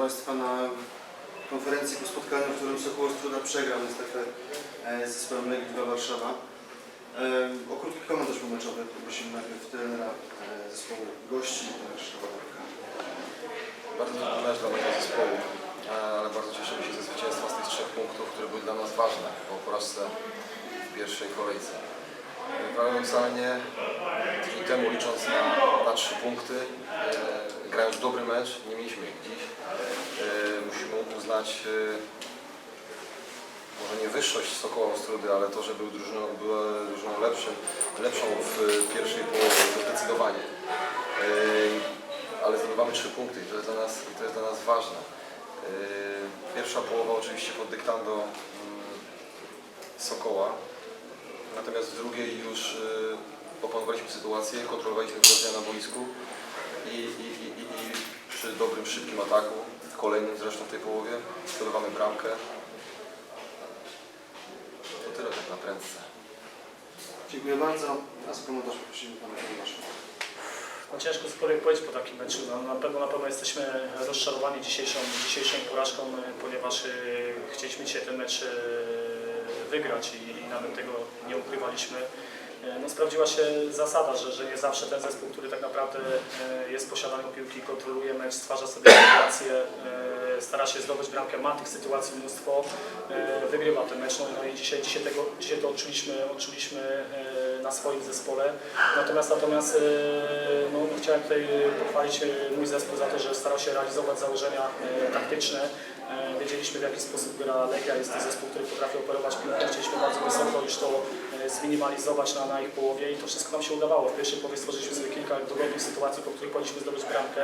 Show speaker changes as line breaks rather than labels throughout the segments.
Państwa na konferencji po spotkaniu, w którym Sokół Ostruda przegrał niestety e, z zespołem Legii 2 Warszawa. E, O krótki komentarz pomeczowy poprosimy najpierw trenera e, zespołu gości, Dawka.
Bardzo trudny mecz dla mojego zespołu, e, ale bardzo cieszymy się ze zwycięstwa z tych trzech punktów, które były dla nas ważne po porażce w pierwszej kolejce. E, Paradoksalnie tydzień temu licząc na, na trzy punkty, e, grając dobry mecz, nie mieliśmy ich dziś. E, musimy uznać e, może nie wyższość Sokoła Ostrudy, ale to, że był drużyną, była drużyną lepszym, lepszą w pierwszej połowie, to zdecydowanie. E, ale zdobywamy trzy punkty i to jest dla nas, to jest dla nas ważne. Yy, Pierwsza połowa oczywiście pod dyktando mm, Sokoła, natomiast w drugiej już yy, opanowaliśmy sytuację, kontrolowaliśmy wydarzenia na boisku i, i, i, i, i przy dobrym, szybkim ataku, kolejnym zresztą w tej połowie, zdobywamy bramkę. To tyle tak na prędce.
Dziękuję bardzo. A za komentarz poprosimy pana Tomasza.
No ciężko cokolwiek powiedzieć po takim meczu. No, na, pewno, na pewno jesteśmy rozczarowani dzisiejszą, dzisiejszą porażką, ponieważ e, chcieliśmy dzisiaj ten mecz e, wygrać i, i nawet tego E, No, sprawdziła się zasada, że, że nie zawsze ten zespół, który tak naprawdę e, jest w posiadaniu piłki, kontroluje mecz, stwarza sobie sytuację, e, stara się zdobyć bramkę, ma tych sytuacji mnóstwo, wygrywa ten mecz. No, no i dzisiaj, dzisiaj, tego, dzisiaj to odczuliśmy, odczuliśmy na swoim zespole. Natomiast, natomiast e, no, chciałem tutaj pochwalić e, mój zespół za to, że starał się realizować założenia e, taktyczne. Wiedzieliśmy w jaki sposób gra Legia, jest to zespół, który potrafi operować piłką. Chcieliśmy bardzo wysoko już to zminimalizować na, na ich połowie i to wszystko nam się udawało. W pierwszej połowie stworzyliśmy sobie kilka dogodnych sytuacji, po których powinniśmy zdobyć bramkę.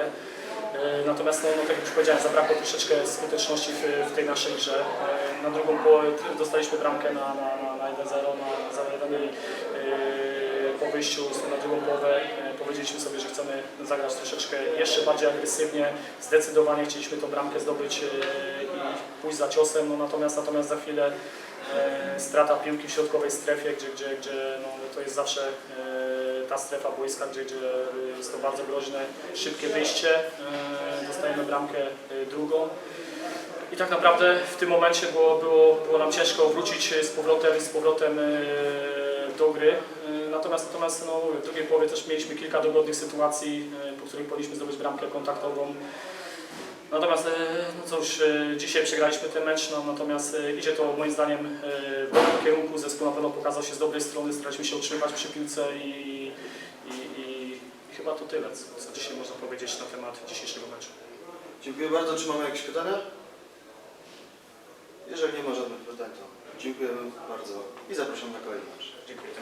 Natomiast, no, no, tak jak już powiedziałem, zabrakło troszeczkę skuteczności w, w tej naszej grze. Na drugą połowę dostaliśmy bramkę na, na, na, na 1-0, na, na 0-1 i po wyjściu na drugą połowę powiedzieliśmy sobie, że chcemy zagrać troszeczkę jeszcze bardziej agresywnie. Zdecydowanie chcieliśmy tą bramkę zdobyć e, i pójść za ciosem, no, natomiast, natomiast za chwilę e, strata piłki w środkowej strefie, gdzie, gdzie, gdzie no, to jest zawsze e, ta strefa boiska, gdzie, gdzie jest to bardzo groźne, szybkie wyjście, dostajemy bramkę drugą. I tak naprawdę w tym momencie było, było, było nam ciężko wrócić z powrotem, z powrotem do gry. E, Natomiast, natomiast no, w drugiej połowie też mieliśmy kilka dogodnych sytuacji, e, po których powinniśmy zdobyć bramkę kontaktową. Natomiast e, no cóż, dzisiaj przegraliśmy ten mecz, no, natomiast idzie to moim zdaniem w dobrym kierunku. Zespół na pewno pokazał się z dobrej strony, staraliśmy się utrzymywać przy piłce i, i, i, chyba to tyle, co dzisiaj można powiedzieć na temat dzisiejszego meczu.
Dziękuję bardzo. Czy mamy jakieś pytania? Jeżeli nie ma żadnych pytań, to dziękujemy bardzo i zapraszam na kolejny mecz.
Dziękuję.